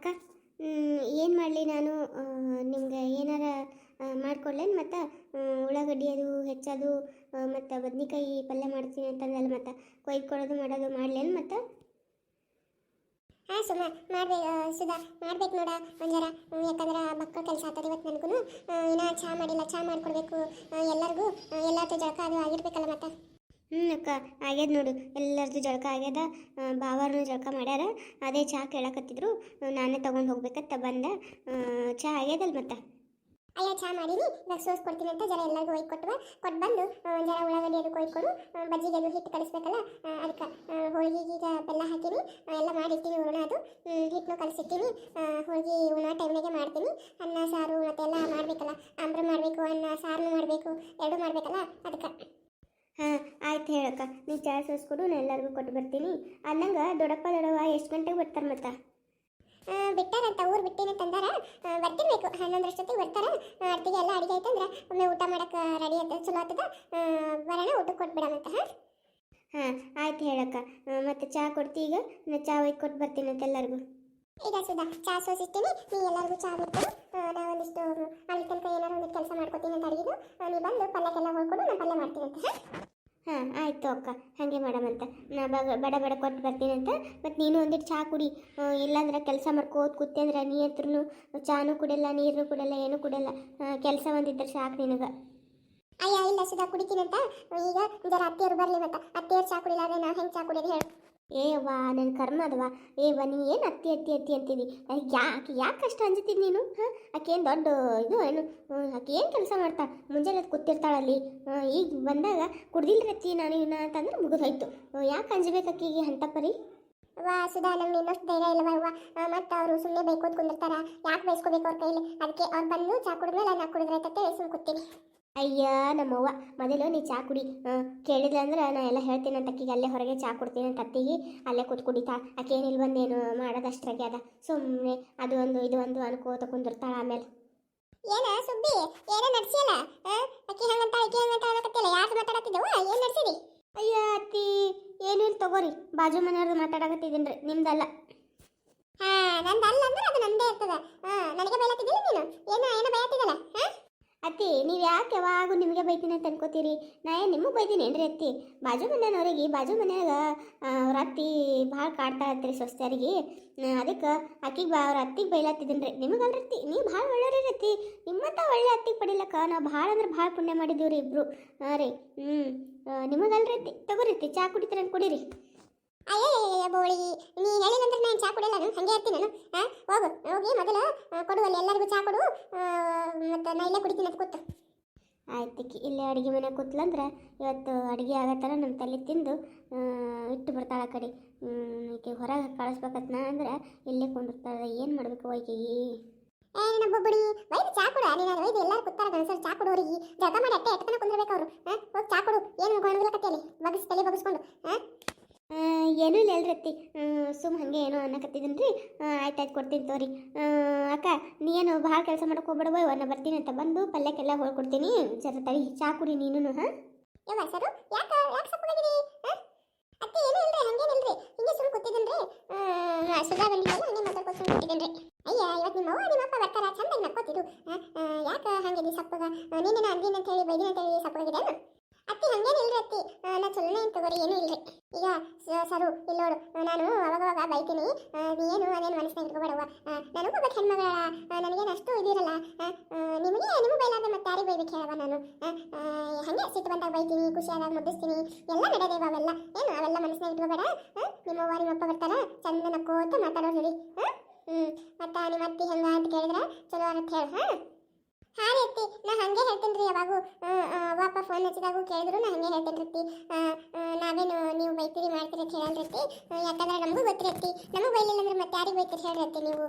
ಅಕ್ಕ ಏನು ಮಾಡಲಿ ನಾನು? ನಿಮ್ಗೆ ಏನಾರ ಮಾಡ್ಕೊಡ್ಲೇನು ಮತ್ತು? ಉಳ್ಳಾಗಡ್ಡಿ ಅದು, ಹೆಚ್ಚೋದು ಮತ್ತು ಬದ್ನಿಕಾಯಿ ಪಲ್ಯ ಮಾಡ್ತೀನಿ ಅಂತಂದಲ್ಲ ಮತ್ತು? ಕೊಯ್ಕೊಳ್ಳೋದು ಮಾಡೋದು ಮಾಡಲೇನು ಮತ್ತು? ಹಾಂ ಸುಮ್ಮ ಮಾಡ್ಬೇಕು ಸುಧಾ, ಮಾಡ್ಬೇಕು ನೋಡ ಒಂಜಾರ. ಯಾಕಂದ್ರೆ ಮಕ್ಕಳ ಕೆಲಸ ಆಗ್ತದೆ ಇವತ್ತು ನನಗೂ ಇನ್ನೂ ಚಹಾ ಮಾಡಿಲ್ಲ ಚಹಾ ಮಾಡಿಕೊಡ್ಬೇಕು. ಎಲ್ಲರಿಗೂ ಎಲ್ಲ ಜಳಕ ಅದು ಆಗಿರ್ಬೇಕಲ್ಲ ಮತ್ತೆ? ಹ್ಞೂ ಅಕ್ಕ, ಆಗ್ಯದ ನೋಡು. ಎಲ್ಲರದು ಜಳಕ ಆಗ್ಯದ. ಬಾವಾರನು ಜಳಕ ಮಾಡ್ಯಾರ. ಅದೇ ಚಹಾ ಕೇಳಕತ್ತಿದ್ರು. ನಾನೇ ತೊಗೊಂಡು ಹೋಗ್ಬೇಕಂತ ಬಂದ. ಚಹಾ ಆಗ್ಯದಲ್ಲ ಮತ್ತೆ? ಅಯ್ಯ ಚಹಾ ಮಾಡೀನಿ. ಇವಾಗ ಸೋಸ್ ಕೊಡ್ತೀನಿ ಅಂತ ಜರ ಎಲ್ಲರಿಗೂ ಒಯ್ದು ಕೊಟ್ಟವ ಕೊಟ್ಟು ಬಂದು ಜರ ಉಳ್ಳಾಗಡ್ಡಿ ಅದು ಕೊಯ್ಕೊಂಡು ಬಜ್ಜಿಗೆ ಅದು ಹಿಟ್ಟು ಕಲಿಸ್ಬೇಕಲ್ಲ ಅದಕ್ಕೆ ಹೋಳಿಗೆಗೆ ಈಗ ಬೆಲ್ಲ ಹಾಕೀನಿ. ಎಲ್ಲ ಮಾಡಿರ್ತೀನಿ ಉಣ ಅದು. ಹಿಟ್ಟನ್ನು ಕಲಿಸಿರ್ತೀನಿ. ಹೋಳಿಗೆ ಉಣ ಟೈಮ್ನಾಗೆ ಮಾಡ್ತೀನಿ. ಅನ್ನ, ಸಾರು ಮತ್ತೆಲ್ಲ ಮಾಡಬೇಕಲ್ಲ ಆಮ್ರ ಮಾಡಬೇಕು ಅನ್ನ ಸಾರನ್ನು ಮಾಡಬೇಕು ಎರಡು ಮಾಡಬೇಕಲ್ಲ ಅದಕ್ಕೆ ಹಾಂ ಆಯ್ತು ಚಹಾ ಸೋಸ್ಕೊಡು ನಾನು ಎಲ್ಲರಿಗೂ ಕೊಟ್ಟು ಬರ್ತೀನಿ. ಅನ್ನಂಗೆ ದೊಡ್ಡಪ್ಪ ದೊಡ್ಡವ ಎಷ್ಟು ಗಂಟೆಗೆ ಬರ್ತಾರೆ ಮತ್ತೆ? ಬಿಟ್ಟಾರಂತ ಊರು ಬಿಟ್ಟಿನ ತಂದಾರ ಬರ್ತಿರ್ಬೇಕು. ಹನ್ನೊಂದರಷ್ಟೊತ್ತಿಗೆ ಬರ್ತಾರ. ಅಡ್ತಿಗೆ ಅರ್ತಿಗೆ ಎಲ್ಲ ಅಡಿಗೆ ಆಯ್ತಂದ್ರೆ ಒಮ್ಮೆ ಊಟ ಮಾಡಕ್ಕೆ ರೆಡಿ ಅಂತ ಚಲೋ ಆಗ್ತದ ಬರೋಣ ಊಟಕ್ಕೆ ಅಂತ ಹಾಂ? ಹಾಂ ಆಯ್ತು ಹೇಳಕ್ಕ. ಮತ್ತೆ ಚಾ ಕೊಡ್ತಿ ಈಗ? ನಾನು ಚಾ ಒಯ್ದು ಕೊಟ್ಟು ಬರ್ತೀನಿ ಅಂತ ಎಲ್ಲರಿಗೂ. ಈಗ ಸುಧಾ ಚಾ ಸೋಸಿಸ್ತೀನಿ. ನೀ ಎಲ್ಲರಿಗೂ ಚಾ ಬಿಟ್ಟು ನಾನು ಒಂದಿಷ್ಟು ಅಲ್ಲಿ ತನಕ ಏನಾರು ಒಂದಿಷ್ಟು ಕೆಲಸ ಮಾಡ್ಕೊತೀನಿ ಅಂತ ಅಡಿಗೆದು. ನೀ ಬಂದು ಪಲ್ಯಕ್ಕೆಲ್ಲ ಹೋಗ್ಕೊಂಡು ನಾನು ಪಲ್ಯ ಮಾಡ್ತೀನಿ ಅಂತ ಹಾಂ? ಹಾಂ, ಆಯಿತು ಅಕ್ಕ. ಹಾಗೆ ಮಾಡಮಂತ ನಾ ಬಡ ಬಡ ಕೊಟ್ಟು ಬರ್ತೀನಿ ಅಂತ. ಮತ್ತು ನೀನು ಒಂದಿಟ್ಟು ಚಹಾ ಕುಡಿ. ಇಲ್ಲಾಂದ್ರೆ ಕೆಲಸ ಮಾಡ್ಕೋದು ಕೂತೆ ಅಂದ್ರೆ ನೀ ಹತ್ರನು ಚಾನು ಕುಡಿಯಲ್ಲ ನೀರನ್ನು ಕುಡಿಯಲ್ಲ ಏನೂ ಕುಡಿಯಲ್ಲ ಕೆಲಸ ಒಂದಿದ್ರೆ ಸಾಕು ನಿನಗೆ. ಅಯ್ಯ, ಇಲ್ಲ ಸುಧಾ, ಕುಡಿತೀನಿ ಅಂತ. ಈಗ ಜರ ಅತ್ತೆಯವರು ಬರಲಿ ಮತ್ತೆ. ಅತ್ತೆಯವ್ರು ಚಾ ಕುಡಿಲ್ಲ ಅಂದ್ರೆ ನಾವು ಹೆಂಗೆ ಚಹಾ ಕುಡಿಯೋದು ಹೇಳು. ಏ ವಾ ನನ್ನ ಕರ್ಮ ಅದವ? ಏ ವಾ ನೀ ಏನು ಅತ್ತಿ ಅತ್ತಿ ಅತ್ತಿ ಅಂತೀವಿ ಯಾಕೆ ಯಾಕೆ ಕಷ್ಟ ಅಂಜತಿದ್ ನೀನು? ಹಾಂ? ಏನು ದೊಡ್ಡ ಇದು ಏನು? ಆಕೆ ಏನು ಕೆಲಸ ಮಾಡ್ತಾ? ಮುಂಜಾನೆ ಕೂತಿರ್ತಾಳಲ್ಲಿ ಈಗ ಬಂದಾಗ ಕುಡ್ದಿಲ್ರತ್ತಿ ನಾನು ಇವನ್ನ ಅಂತಂದ್ರೆ ಮುಗಿದೋಯ್ತು. ಯಾಕೆ ಅಂಜಬೇಕು ಆಕೆಗೆ ಹಂತಪರಿ ವಾ ಸುಧಾ, ನಮ್ಗೆ ಇನ್ನಷ್ಟು ಧೈರ್ಯ ಇಲ್ಲ ಅವ್ವ. ಮತ್ತೆ ಅವರು ಸುಮ್ಮನೆ ಬೈಕೋತ್ ಕುಂದಿರ್ತಾರ. ಯಾಕೆ ಬೈಸ್ಕೋಬೇಕು ಅವ್ರ ಕೈಲಿ? ಅದಕ್ಕೆ ಅವ್ರು ಬಂದು ಚಾ ಕುಡಿದ್ಮೇಲೆ ನಾ ಕುಡಿದ್ರೆ ಅಂತ ಸುಮ್ಮನೆ ಕೂತೀನಿ. ಅಯ್ಯ ನಮ್ಮವ್ವ ಮೊದಲು ನೀ ಚಾ ಕುಡಿ. ಕೇಳಿದ್ರೆ ಅಂದ್ರೆ ನಾ ಎಲ್ಲ ಹೇಳ್ತೀನಿ ಅಂತ ಅಕ್ಕಿಗೆ ಅಲ್ಲೇ ಹೊರಗೆ ಚಾ ಕೊಡ್ತೀನಿ ಅಂತ ಅತ್ತಿಗೆ ಅಲ್ಲೇ ಕೂತ್ ಕುಡಿತಾ ಆಕೆ ಏನಿಲ್ಲ ಬಂದೇನು ಮಾಡೋದಷ್ಟ್ರಾಗೆ ಅದ. ಸುಮ್ಮನೆ ಅದು ಒಂದು ಇದು ಒಂದು ಅನ್ಕೋತ ಕುಂದಿರ್ತಾಳ ಆಮೇಲೆ. ಏನ ಸುದ್ದಿ ಏನ ನಡ್ಸಿಯಲ್ಲ? ಅಕ್ಕಿ ಹಂಗಂತ ಅಕ್ಕಿ ಹಂಗಂತ ಅನ್ನಕತ್ತಿಲ್ಲ ಯಾರು ಮಾತಾಡತ್ತಿದ್ದವ ಏನ್ ನಡ್ಸಿದಿ? ಅಯ್ಯ ಅತ್ತಿ ಏನು ಇಲ್ಲ ತಗೋರಿ ಬಾಜು ಮನೆಯವ್ರದ್ದು ಮಾತಾಡಕತ್ತಿದ್ದೀನಿ ರೀ ನಿಮ್ದಲ್ಲ? ಹಾ ನಂದಲ್ಲ ಅಂದ್ರೆ ಅದು ನಂದೇ ಇರ್ತದ. ಹಾ ನನಗೆ ಬೈಲತ್ತಿದ್ದಿಲ್ಲ ನೀನು? ಏನ ಏನ ಬೈಲತ್ತಿದ್ದಲ್ಲ ಹಾ ಅತ್ತಿ, ನೀವು ಯಾಕೆ ಯಾವಾಗೂ ನಿಮಗೆ ಬೈತೀನಿ ಅಂತ ಅನ್ಕೋತೀರಿ? ನಾ ಏನು ನಿಮಗೆ ಬೈತೀನಿ ಏನ್ರಿ ಅತ್ತಿ? ಬಾಜು ಮನೆಯವ್ರಿಗೆ, ಬಾಜು ಮನೆಯಾಗ ಅವ್ರ ಅತ್ತಿ ಭಾಳ ಕಾಡ್ತಾ ಇರ್ತೀರಿ ಸ್ವಸ್ಥರಿಗೆ ಅದಕ್ಕೆ ಅಕ್ಕಿಗೆ ಬಾ, ಅವ್ರ ಅತ್ತಿಗೆ ಬೈಲತ್ತಿದ್ದೀನಿ ರೀ ನಿಮಗಲ್ರಿ ಅತ್ತಿ? ನೀವು ಭಾಳ ಒಳ್ಳೆಯವ್ರಿ ಅತ್ತಿ. ನಿಮ್ಮಂತ ಒಳ್ಳೆ ಅತ್ತಿಗೆ ಪಡಿಲಕ್ಕ ನಾವು ಭಾಳ ಅಂದ್ರೆ ಭಾಳ ಪುಣ್ಯ ಮಾಡಿದ್ದೀವಿ ರೀ ಇಬ್ರು. ಹಾಂ ರೀ. ಹ್ಞೂ ನಿಮಗಲ್ರಿ ಅತ್ತಿ? ತಗೋರಿ ಅತ್ತಿ, ಚಾ ಕುಡಿತೀರ ಕುಡೀರಿ. ಅಯ್ಯ ಬೋಳಿ. ನೀ ಹೇಳಿದಂದ್ರೆ ನಾನು ಚಾ ಕುಡಿಯಲ್ಲ, ನಾನು ಹಂಗೆ ಇರ್ತೀನಿ ನಾನು. ಹಾಂ ಹೋಗು. ಹೋಗಿ ಮೊದಲು ಕೊಡು ಎಲ್ಲರಿಗೂ ಚಾ ಕೊಡು. ನಾ ಇಲ್ಲೇ ಕುಡಿತೀನಿ ಕೂತು. ಆಯ್ತು ಇಲ್ಲೇ ಅಡುಗೆ ಮನೆ ಕೂತ್ಲಂದ್ರೆ ಇವತ್ತು ಅಡುಗೆ ಆಗತ್ತಲ್ಲ ನಮ್ಮ ತಲೆ ತಿಂದು ಇಟ್ಟು ಬರ್ತಾಳೆ ಆ ಕಡೆ. ಈಕೆ ಹೊರಗೆ ಕಳಿಸ್ಬೇಕತ್ ನಾ ಅಂದ್ರೆ ಇಲ್ಲೇ ಕೊಂಡಿರ್ತಾಳೆ ಏನು ಮಾಡಬೇಕು ಆಕೆಗೆ ಏ ನಮ್ಮ ಬುಡಿ ವೈದ್ಯ ಚಾ ಕೊಡು. ನೀನು ವೈದ್ಯ ಎಲ್ಲರೂ ಕೂತಾರ ಗಣಸರು ಚಾ ಕೊಡು ಅವ್ರಿಗೆ. ಜಗ ಮಾಡಿ ಅಟ್ಟೆ ಎಟ್ಟನ ಕುಂದಿರ್ಬೇಕು ಅವರು. ಹಾ, ಹೋಗಿ ಚಾ ಕೊಡು. ಏನು ಗೊಂಡ್ಲಕತ್ತಿಯಲ್ಲಿ ಬಗಸ್, ತಲೆ ಬಗಸ್ಕೊಂಡು. ಹಾಂ? ಏನೂ ಇಲ್ಲ ಅತ್ತಿ ಸುಮ್ಮ ಹಾಗೆ ಏನೋ ಅನ್ನಕತ್ತಿದ್ದೀನಿ ರೀ ಆಯ್ತು ಆಯ್ತು, ಕೊಡ್ತೀನಿ ತೋರಿ. ಅಕ್ಕ ನೀ ಏನು ಭಾಳ ಕೆಲಸ ಮಾಡಕ್ಕೆ ಹೋಗ್ಬೇಡವ ನಾ ಬರ್ತೀನಿ ಅಂತ ಬಂದು ಪಲ್ಯಕ್ಕೆಲ್ಲ ಕೊಡ್ತೀನಿ. ಜರ ತಡಿ, ಚಾ ಕುಡಿ ನೀನು ಹಾಂ? ಯಾಕ, ಯಾಕೆ ಅತ್ತೆ ಹಿಂಗೆ ಹಂಗೆ ಹಂಗಿದಿ ಸಪ್ಪಗ? ನೀನೇನ ಅಂದಿನ ಅಂತ ಹೇಳಿ, ಬೈದಿನ ಅಂತ ಹೇಳಿ ಸಪ್ಪಗಾಗಿದೆ ಅತ್ತಿ ಹಂಗೇನಿಲ್ರಿ ಅತ್ತಿ. ನಾ ಚಲೋನೇ ಏನು ತಗೋರಿ, ಏನು ಇಲ್ರಿ. ಈಗ ಸರು ಇಲ್ಲಿ ನೋಡು ನಾನು ಅವಾಗ ಅವಾಗ ಬೈತೀನಿ. ಏನು ಅದೇನು ಮನಸ್ಸಿನಾಗ ಇಟ್ಕೋಬೇಡವ್ವ. ನನಗೂ ಒಬ್ಬ ಹೆಣ್ಮಗಳ ನನಗೇನು ಅಷ್ಟು ಇದಿರಲ್ಲ. ನಿಮಗೆ ನಿಮಗೆ ಬೈಲಾದ್ರೆ ಮತ್ತೆ ಯಾರಿಗೆ ಬೈಬೇಕು ಹೇಳವ ನಾನು? ಹಂಗೆ ಸಿಟ್ಟು ಬಂದಾಗ ಬೈತೀನಿ, ಖುಷಿಯಾದಾಗ ಮುದ್ದಿಸ್ತೀನಿ. ಎಲ್ಲ ನಡೆದೇವ ಅವೆಲ್ಲ. ಏನು, ಅವೆಲ್ಲ ಮನಸ್ಸಿನಾಗ ಇಟ್ಕೋಬೇಡ? ನಿಮ್ಮ ನಿಮ್ಮವ್ವ ನಿಮ್ಮಪ್ಪ ಬರ್ತಾರ? ಚಂದ ನಕ್ಕೋತ ಮಾತಾಡೋ ಹೇಳಿ ಹಾಂ? ಹ್ಞೂ ಮತ್ತು ನಿಮ್ಮ ಅತ್ತಿ ಹೆಂಗ ಅಂತ ಕೇಳಿದ್ರೆ? ಚಲೋ ಅಂತ ಹೇಳು, ಹಾಂ? ಹಾಂ ರೀ ಯಾಕಂದ್ರೆ ನಮಗೂ ಗೊತ್ತಿರತ್ತಿ. ನಮಗೆ ಬೈಲಿಲ್ಲ ಅಂದ್ರೆ ಮತ್ತೆ ಯಾರಿಗೆ ಬೈತೀರಿ ಹೇಳ್ರತ್ತಿ ನೀವು?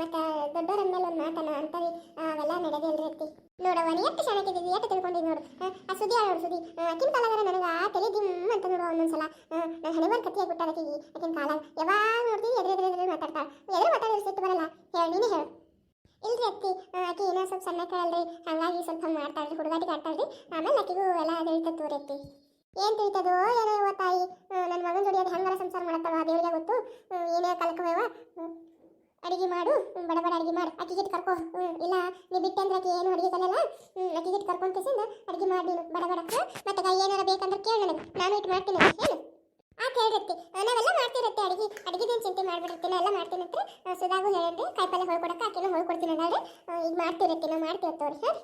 ಮತ್ತೆ ದೊಡ್ಡವ್ರ ಮೇಲೆ ಒಂದು ಮಾತನ ಅಂತ ಅವೆಲ್ಲ ನಡೆದಿಲ್ರಿ ನೋಡವ ನೀ ಎಷ್ಟು ಚೆನ್ನಾಗಿದ್ದೀವಿ ಎಷ್ಟು ತಿಳ್ಕೊಂಡಿದ್ದು ನೋಡು. ಆ, ಸುದ್ದಿ ಆ ನೋಡು ಸುದ್ದಿ? ಆಕಿನ ಕಾಲಾಗ ನನಗೆ ಆ ತಲೆ ದಿಮ್ ಅಂತ ನೋಡುವ ಒಂದೊಂದ್ಸಲ. ನಾನು ಹಣಿಬಾರ್ ಕತ್ತಿ ಆಗ್ಬಿಟ್ಟಾರ ಅಕ್ಕಿನ ಕಾಲ ಯಾವಾಗ ನೋಡ್ತೀವಿ ಎದುರು ಎದುರು ಎದುರು ಮಾತಾಡ್ತಾಳೆ. ಎದುರು ಮಾತಾಡಿದ್ರೆ ಸಿಟ್ಟು ಬರಲ್ಲ. ಹೇಳು ನೀನೇ ಹೇಳು. ಇಲ್ರಿ ಅತ್ತಿ ಆಕೆ ಏನೋ ಸ್ವಲ್ಪ ಸಣ್ಣ ಕಳಲ್ರಿ. ಹಂಗಾಗಿ ಸ್ವಲ್ಪ ಮಾಡ್ತಾಳ್ರಿ ಹುಡುಗಾಟಿಗೆ ಆಡ್ತಾಳ್ರಿ. ಆಮೇಲೆ ಅಕ್ಕಿಗೂ ಎಲ್ಲ ಅದೇ ಅತ್ತಿ ಏನ್ ತಿಳಿತದೋ ಏನೋ ಯವ್ವ ತಾಯಿ ನನ್ನ ಮಗನ ಜೋಡಿ ಅದು ಹೆಂಗಾರ ಸಂಸಾರ ಮಾಡತ್ತವ ದೇವ್ರಿಗೆ ಗೊತ್ತು? ಏನೇ ಕಲ್ಕವೇವ ಅಡಿಗೆ ಮಾಡು ಬಡ ಬಡ ಅಡಿಗೆ ಮಾಡು ಅಕ್ಕಿಗೆ ಕರ್ಕೋ ಇಲ್ಲ ನೀ ಬಿಟ್ಟೆ ಅಂದ್ರೆ ಏನು ಅಡಿಗೆ ಕಲ್ಲಲ್ಲ? ಹ್ಮ್, ಅಕ್ಕಿಗೆ ಇಟ್ಟು ಕರ್ಕೊಂಡ್ ಕಿಸಿಂದ ಅಡಿಗೆ ಮಾಡಿ ನೀನು ಬಡ ಬಡ ಮತ್ತೆ ಕೈ ಏನಾರ ಬೇಕಂದ್ರೆ ಕೇಳು ನನಗೆ ನಾನು ಇಟ್ಟು ಮಾಡ್ತೀನಿ ಹೇಳು. ಆ ಕೇಳಿರ್ತಿ ನಾವೆಲ್ಲ ಮಾಡ್ತಿರತ್ತೆ ಅಡಿಗೆ ಅಡಿಗೆದೇನು ಚಿಂತೆ ಮಾಡ್ಬಿಡಿರ್ತೀನಿ ಎಲ್ಲ ಮಾಡ್ತೀನಿ ಅಂತ ಸುಧಾಗು ಹೇಳಿದ್ರೆ ಕಾಯಿಪಲ್ಲೆ ಹೊಳ್ಕೊಡಕ್ಕೆ ಆಕಿನ ಹೊಳ್ಕೊಡ್ತೀನಿ ಅಂದ್ರೆ ಈಗ ಮಾಡ್ತಿರತ್ತಿ ನಾವು ಮಾಡ್ತೀವಿ ತೋರಿ ಹಾಂ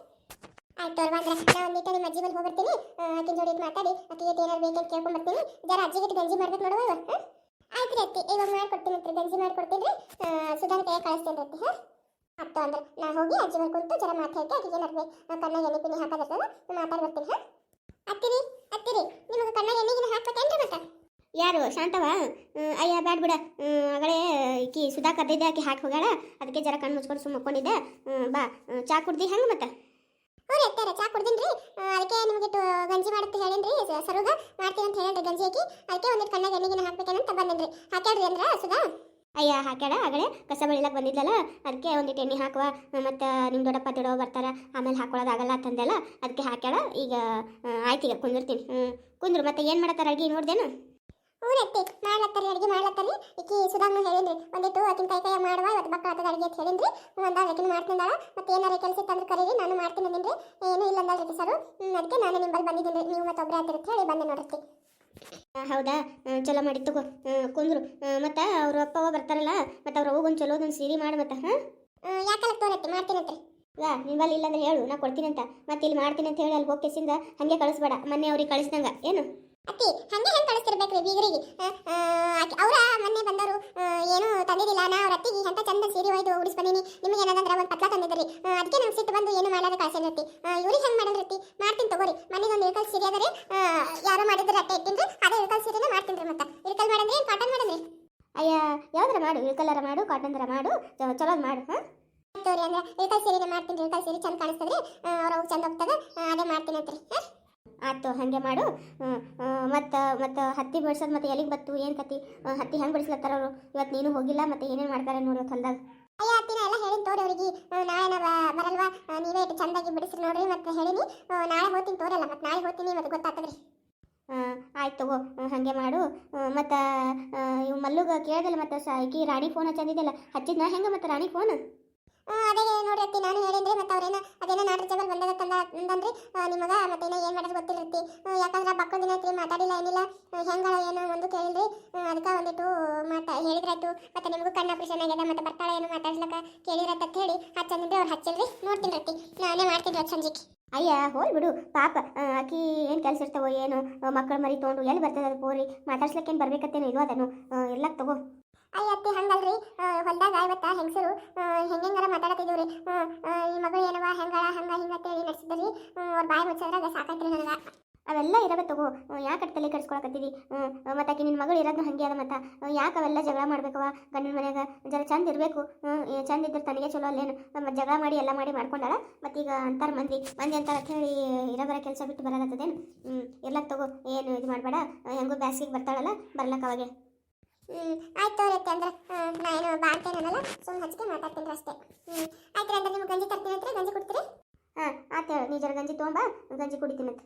ಆಯ್ತು ಅಲ್ವಾ ಅಂದ್ರೆ ನಾ ಒಂದಿಟ್ಟು ನಿಮ್ಮ ಅಜ್ಜಿ ಬಂದು ಹೋಗ್ಬರ್ತೀನಿ ಆಕಿನ ಜೋಡಿ ಮಾತಾಡಿ. ಆಕಿಗೆ ಏನಾರು ಬೇಕಂತ ಕೇಳ್ಕೊಂಡ್ ಬರ್ತೀನಿ ಜರ ಅಜ್ಜಿಗೆ ಗಂಜಿ ಮಾಡ್ಬೇಕು ನೋಡುವ ಆಯ್ತು ರೀ ಅತ್ತಿ. ಇವಾಗ ಮಾಡ್ಕೊಡ್ತೀನಿ ಅಂತ ಗಂಜಿ ಮಾಡ್ಕೊಡ್ತೀನಿ ಸುಧಾನ ಕೈ ಕಳಿಸ್ತೀನಿ ರೀ ಹಾಂ? ಅತ್ತು ಅಂದ್ರೆ ನಾ ಹೋಗಿ ಅಜ್ಜಿ ಮೇಲೆ ಕುಂತು ಜರ ಮಾತಾಡಿ ಆಕಿಗೆ ಏನಾರು ಕಣ್ಣಾಗ ಎಣ್ಣೆ ಪಿನಿ ಹಾಕೋದಿರ್ತದ ಮಾತಾಡಿ ಬರ್ತೀನಿ ಅತ್ತಿರಿ ಅತ್ತಿರಿ ನಿಮಗೆ ಕಣ್ಣಾಗ ಎಣ್ಣೆಗಿನ ಹಾಕ್ಬೇಕೇನ್ರಿ ಮತ್ತೆ? ಯಾರು? ಶಾಂತವ? ಅಯ್ಯ, ಬ್ಯಾಡ್ ಬಿಡ. ಆಗಲೇ ಈಕಿ ಸುಧಾ ಕದ್ದಿದ್ದೆ ಆಕಿ ಹಾಕಿ ಹೋಗ್ಯಾಳ. ಅದಕ್ಕೆ ಜರ ಕಣ್ಣು ಮುಚ್ಕೊಂಡು ಸುಮ್ಮಕೊಂಡಿದ್ದೆ ಬಾ. ಚಾ ಕುಡ್ದಿ ಹೆಂಗೆ ಮತ್ತೆ? ಹ್ಞೂ ರೀ ಅತ್ತಾರ ಚಾ ಕುಡ್ದಿನ್ರಿ ಅದಕ್ಕೆ ನಿಮಗೆ ಗಂಜಿ ಮಾಡುತ್ತೆ ಹೇಳಿನ್ರಿ ಸರುಗ ಮಾಡ್ತೀನಿ ಅಂತ ಹೇಳಿ ಗಂಜಿ ಹಾಕಿ, ಅದಕ್ಕೆ ಒಂದಿಟ್ಟು ಕಣ್ಣಾಗ ಎಣ್ಣೆಗಿನ ಹಾಕ್ಬೇಕೇನಂತ ಬಂದಿನ್ರಿ. ಹಾಕ್ಯಾಡ್ರಿ ಅಂದ್ರ, ಸುಧಾ? ಅಯ್ಯ, ಹಾಕ್ಯಾಳ ಆಗಲೇ ಕಸ ಬೆಳಿಲಕ್ಕೆ ಬಂದಿದ್ಲಲ್ಲ ಅದಕ್ಕೆ ಒಂದಿಟ್ಟು ಎಣ್ಣೆ ಹಾಕುವ, ಮತ್ತು ನಿಮ್ಮ ದೊಡ್ಡಪ್ಪ ದೊಡ್ಡವ ಬರ್ತಾರೆ, ಆಮೇಲೆ ಹಾಕೊಳ್ಳೋದಾಗಲ್ಲ ಅಂತಂದೆಲ್ಲ, ಅದಕ್ಕೆ ಹಾಕ್ಯಾಳ, ಈಗ ಆಯ್ತು ಈಗ ಕುಂದಿರ್ತೀನಿ. ಹ್ಞೂ ಕುಂದ್ರು, ಮತ್ತೆ ಏನು ಮಾಡತ್ತಾರ ಅಡ್ಗೆ ನೋಡ್ದೇನು? ಅಡುಗೆ ಮಾಡ್ಲತ್ತಾರಿ ಅಡಿಗೆ ಮಾಡ್ಲತ್ತಾರಿ. ಈಕಿ ಸುಧಾಗ್ನು ಹೇಳಿನ್ರಿ ಒಂದಿಟ್ಟು ಆಕಿನ ಕೈ ಕೈ ಮಾಡುವ ಇವತ್ತು ಮಕ್ಕಳ ಆತದ ಅಡಿಗೆ ಅಂತ ಹೇಳಿನ್ರಿ. ಒಂದ ಆಕಿನ ಮಾಡ್ತಿದ್ದಾಳ ಮತ್ತೆ ಏನಾರ ಕೆಲಸ ಇತ್ತಂದ್ರೆ ಕರೀರಿ ನಾನು ಮಾಡ್ತೀನಿ ಅಂದಿನ್ರಿ. ಏನೂ ಇಲ್ಲ ಅಂದಲ್ರಿ ಸರ್. ಅದಕ್ಕೆ ನಾನು ನಿಮ್ಮಲ್ಲಿ ಬಂದಿದ್ದೀನಿ ನೀವು ಮತ್ತೆ ಒಬ್ಬರೇ ಅಂತ ಹೇಳಿ ಬಂದೆ ನೋಡ್ರಿ ಹೌದಾ? ಚಲೋ ಮಾಡಿ ತಗೋ. ಕುಂದ್ರು. ಮತ್ತು ಅವ್ರ ಅಪ್ಪವ ಬರ್ತಾರಲ್ಲ ಮತ್ತು ಅವ್ರ ಅವ್ಗೊಂದು ಚಲೋದೊಂದು ಸೀರೆ ಮಾಡಿ ಮತ್ತೆ ಹಾಂ? ಯಾಕೆಲ್ಲ ತೋರತ್ತೆ? ಮಾಡ್ತೀನಂತ್ರಿ ವಾ ನಿಂಬಲ್ಲಿ ಇಲ್ಲಂದ್ರೆ ಹೇಳು ನಾ ಕೊಡ್ತೀನಿ ಅಂತ. ಮತ್ತೆ ಇಲ್ಲಿ ಮಾಡ್ತೀನಿ ಅಂತ ಹೇಳಿ ಅಲ್ಲಿ ಹೋಗಿ ಕೆಸಿಂದ ಹಾಗೆ ಕಳಿಸ್ಬೇಡ. ಮೊನ್ನೆ ಅವ್ರಿಗೆ ಕಳಿಸ್ದಂಗ. ಏನು? ಅತ್ತಿ ಹಂಗೆ ಹೆಂಗೆ ಕಳಿಸ್ತಿರ್ಬೇಕ್ರಿ ಬೀಗರಿಗೆ? ಅವ್ರ ಮೊನ್ನೆ ಬಂದವರು ಏನು ತಂದಿದ್ದಿಲ್ಲ. ನಾ ಅವ್ರ ಅತ್ತಿಗೆ ಅಂತ ಚಂದ ಸೀರೆ ಒಯ್ದು ಉಡಿಸ್ ಬಂದೀನಿ. ನಿಮಗೆ ಏನದಂದ್ರೆ ಒಂದು ಪತ್ಲ ತಂದಿದ್ರಿ ಅದಕ್ಕೆ ನಂಗೆ ಸಿಟ್ಟು ಬಂದು ಏನು ಮಾಡಾದ ಕಳ್ಸೇನತ್ತಿ ಇವ್ರಿಗೆ ಹೆಂಗೆ ಮಾಡಿದ್ರಿ ಮಾಡ್ತೀನಿ ತಗೋರಿ. ಮನೆಗೆ ಒಂದು ಇಳ್ಕಲ್ ಸೀರೆ ಅದರಿ. ಯಾರೋ ಮಾಡಿದ್ರೆ ಅಟ್ಟೆ ಇಟ್ಟಿನ್ರಿ. ಅದೇ ಇಳ್ಕಲ್ ಸೀರೆನೇ ಮಾಡ್ತೀನಿ ರೀ ಮತ್ತೆ. ಇಳ್ಕಲ್ ಮಾಡಿದ್ರೆ ಏನು ಕಾಟನ್ ಮಾಡಂದ್ರಿ? ಅಯ್ಯ ಯಾವ್ದಾರ ಮಾಡು? ಇಳ್ಕಲ್ಲರ ಮಾಡು ಕಾಟನ್ದರ ಮಾಡು. ಚಲೋದ್ ಮಾಡು ಹಾಂ? ತೋರಿ ಅಂದ್ರೆ ಇಳ್ಕಲ್ ಸೀರೆನೇ ಮಾಡ್ತೀನಿ ಇಳ್ಕಲ್ ಸೀರೆ ಚಂದ ಕಾಣಿಸ್ತದ್ರಿ. ಅವ್ರ ಅವು ಚಂದ ಹೋಗ್ತದ. ಅದೇ ಮಾಡ್ತೀನಿ ಅಂತ್ರಿ ಹಾಂ? ಆಯ್ತು ಹಾಗೆ ಮಾಡು. ಮತ್ತು ಮತ್ತು ಹತ್ತಿ ಬಿಡ್ಸೋದು ಮತ್ತು ಎಲ್ಲಿಗೆ ಬತ್ತು ಏನು ಕತಿ? ಹತ್ತಿ ಹೆಂಗೆ ಬಿಡಿಸ್ಲತ್ತಾರ ಅವರು? ಇವತ್ತು ನೀನು ಹೋಗಿಲ್ಲ ಮತ್ತು ಏನೇನು ಮಾಡ್ತಾರೆ ನೋಡಿ ಹೊಲ್ದಾಗ. ಅಯ್ಯ ಅತ್ತಿನ ಎಲ್ಲ ಹೇಳಿನ ತೋರಿ ಅವ್ರಿಗೆ. ನಾಳೆ ಬರಲ್ವಾ? ನೀವೇ ಇಟ್ಟು ಚಂದಾಗಿ ಬಿಡಿಸ್ರಿ ನೋಡ್ರಿ ಮತ್ತೆ ಹೇಳಿನಿ. ನಾಳೆ ಹೋಗ್ತೀನಿ ತೋರಲ್ಲ ಮತ್ತೆ ನಾಳೆ ಹೋಗ್ತೀನಿ ಮತ್ತೆ ಗೊತ್ತಾಗ್ತದ್ರಿ ಆಯ್ತು ತಗೋ ಹಾಗೆ ಮಾಡು. ಮತ್ತು ಇವು ಮಲ್ಲುಗ ಕೇಳ್ದಲ್ಲ ಮತ್ತು ಈಕಿ ರಾಣಿ ಫೋನ್ ಹಚ್ಚಂದಿದ್ದಲ್ಲ ಹಚ್ಚಿದ್ನ ಹೆಂಗೆ ಮತ್ತು ರಾಣಿ ಫೋನ್? ಅದೇ ನೋಡಿ ಅತ್ತಿ ನಾನು ಹೇಳಿದ್ರೆ ಮತ್ತೆ ಅವ್ರೇನ ಅದೇನೋ ನಾಡ್ರಿ ಜಬಲ್ ಬಂದದ ಅಂದ್ರಿ ನಿಮಗ ಮತ್ತೆ ಏನೋ ಮಾಡೋದು ಗೊತ್ತಿರತ್ತಿ. ಯಾಕಂದ್ರೆ ಬಕ್ಕಳ ದಿನ ಐತ್ರಿ ಮಾತಾಡಿಲ್ಲ ಏನಿಲ್ಲ ಹೆಂಗಳ ಏನೋ ಒಂದು ಕೇಳಿದ್ರಿ ಅದಕ್ಕೆ ಒಂದಿಟ್ಟು ಮಾತಾ ಹೇಳಿದ್ರಾಯ್ತು. ಮತ್ತೆ ನಿಮಗೂ ಕಣ್ಣು ಆಪರೇಷನ್ ಆಗ್ಯದ, ಮತ್ತೆ ಬರ್ತಾಳೆ ಏನು ಮಾತಾಡ್ಲಕ್ಕ ಕೇಳಿರತ್ತ ಹೇಳಿ ಹಚ್ಚಂದ್ರೆ ಅವ್ರು ಹಚ್ಚಿಲ್ರಿ, ನೋಡ್ತೀನಿ ನಾನೇ ಮಾಡ್ತೀನಿ ಇವತ್ತು ಸಂಜೆಗೆ. ಅಯ್ಯ, ಹೋಲ್ ಬಿಡು. ಪಾಪ ಆಕಿ ಏನು ಕೆಲಸ ಇರ್ತಾವೋ ಏನು ಮಕ್ಕಳು ಮರಿ ತೊಗೊಂಡು ಎಲ್ಲಿ ಬರ್ತದೆ ಅದು ಪೋರಿ? ಮಾತಾಡ್ಸ್ಲಿಕ್ಕೇನು ಬರ್ಬೇಕತ್ತೇನು ಇಲ್ವೋ ಅದನ್ನು. ಇರ್ಲಕ್ಕೆ ತಗೋ. ಅಯ್ಯ ಅತ್ತಿ ಹಂಗಲ್ರಿ ಹೊಲ್ದಾಗ ಇವತ್ತ ಹೆಂಗಸರು ಹೆಂಗೆಂಗಾರ ಮಾತಾಡತ್ತಿದ್ದೀವ್ರಿ ಈ ಮಗಳು ಏನವ, ಹೆಂಗಳ, ಹಂಗ, ಹಿಂಗ ಅಂತೇಳಿ ನಡೆಸಿದ್ರಿ. ಅವ್ರ ಬಾಯಿ ಮುಚ್ಚದ್ರಾಗ ಸಾಕೈತ್ರಿ ನನಗೆ. ಅವೆಲ್ಲ ಇರವೆ ತಗೋ ಯಾಕೆ ತಲೆ ಕೆಡಿಸ್ಕೊಳಕತ್ತೀವಿ ಮತ್ತು ಆಕೆ ನಿನ್ನ ಮಗಳು ಇರೋದು ಹಂಗೆ ಅದ ಮತ್ತು. ಯಾಕೆ ಅವೆಲ್ಲ ಜಗಳ ಮಾಡ್ಬೇಕವ ಗಂಡನ ಮನೆಯಾಗ ಜರ ಚಂದ ಇರಬೇಕು. ಚಂದ ಇದ್ರೆ ತನಗೆ ಚಲೋ ಅಲ್ಲೇನು? ಮತ್ತು ಜಗಳ ಮಾಡಿ ಎಲ್ಲ ಮಾಡಿ ಮಾಡ್ಕೊಂಡಾಳ. ಮತ್ತು ಈಗ ಅಂತಾರ ಮಂದಿ ಮಂದಿ ಅಂತಾರ ಅಂತ ಹೇಳಿ ಇರೋ ಕೆಲಸ ಬಿಟ್ಟು ಬರಲತ್ತದೇನು ಇರ್ಲಕ್ಕೆ ತಗೋ, ಏನು ಇದು ಮಾಡಬೇಡ. ಹೆಂಗೂ ಬ್ಯಾಸಿಗೆ ಬರ್ತಾಳಲ್ಲ, ಬರ್ಲಕ್ಕ ಅವಾಗೆ. ಹ್ಮ್, ಆಯ್ತು ತೋರತ್ತೆ ಅಂದ್ರೆ ನಾನು ಬಾ ಅಂತೇನಲ್ಲ ಸುಮ್ಮನೆ ಹಚ್ಚಿಗೆ ಮಾತಾಡ್ತೀನಿ ಅಷ್ಟೇ. ಹ್ಮ್, ಆಯ್ತು ಅಂದ್ರೆ ನಿಮ್ಗೆ ಗಂಜಿ ತರ್ತೀನಿ ಅಂತ ಗಂಜಿ ಕೊಡ್ತೀರಿ? ಹಾಂ ಆಯ್ತು ನೀ ಜರ ಗಂಜಿ ತೊಗೊಂಬ, ಗಂಜಿ ಕುಡಿತೀನಿ ಅಂತ.